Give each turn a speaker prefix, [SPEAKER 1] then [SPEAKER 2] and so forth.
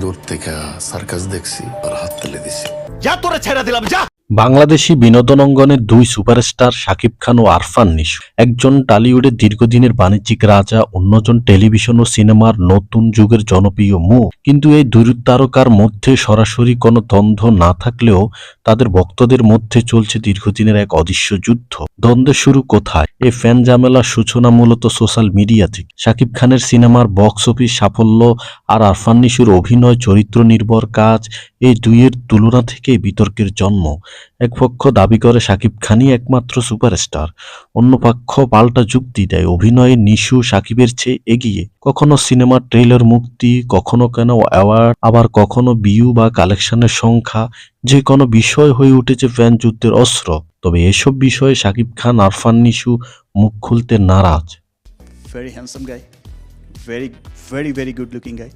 [SPEAKER 1] দূর থেকে সার্কাস দেখছি আর হাত তুলে দিছি।
[SPEAKER 2] যা তোরা ছেড়ে দিলাম যা!
[SPEAKER 3] বাংলাদেশি বিনোদন অঙ্গনের দুই সুপারস্টার শাকিব খান ও আরফান নিশু। একজন টালিউডের দীর্ঘদিনের বাণিজ্যিক রাজা, অন্যজন টেলিভিশন ও সিনেমার নতুন যুগের জনপ্রিয় মুখ। কিন্তু এই দুই তারকার মধ্যে সরাসরি কোনো দ্বন্দ্ব না থাকলেও তাদের ভক্তদের মধ্যে চলছে দীর্ঘদিনের এক অদৃশ্য যুদ্ধ। দ্বন্দ্বের শুরু কোথায়? এই ফ্যান ঝামেলার সূচনা মূলত সোশ্যাল মিডিয়া থেকে। শাকিব খানের সিনেমার বক্স অফিস সাফল্য আর আরফান নিশুর অভিনয় চরিত্র নির্ভর কাজ এই দুইয়ের তুলনা থেকে বিতর্কের জন্ম। এক পক্ষ দাবি করে শাকিব খানই একমাত্র সুপারস্টার, অন্য পক্ষ পাল্টা যুক্তি দেয় অভিনয়ে নিশু শাকিবের চেয়ে এগিয়ে। কখনো সিনেমার ট্রেলার মুক্তি, কখনো কেন অ্যাওয়ার্ড, আবার কখনো বিউ বা কালেকশনের সংখ্যা, যে কোনো বিষয় হয়ে উঠেছে ফ্যান যুদ্ধের অস্ত্র। তবে এসব বিষয়ে শাকিব খান, আরফান নিশু মুখ খুলতে নারাজ।
[SPEAKER 2] Very handsome guy. Very very very good looking guy.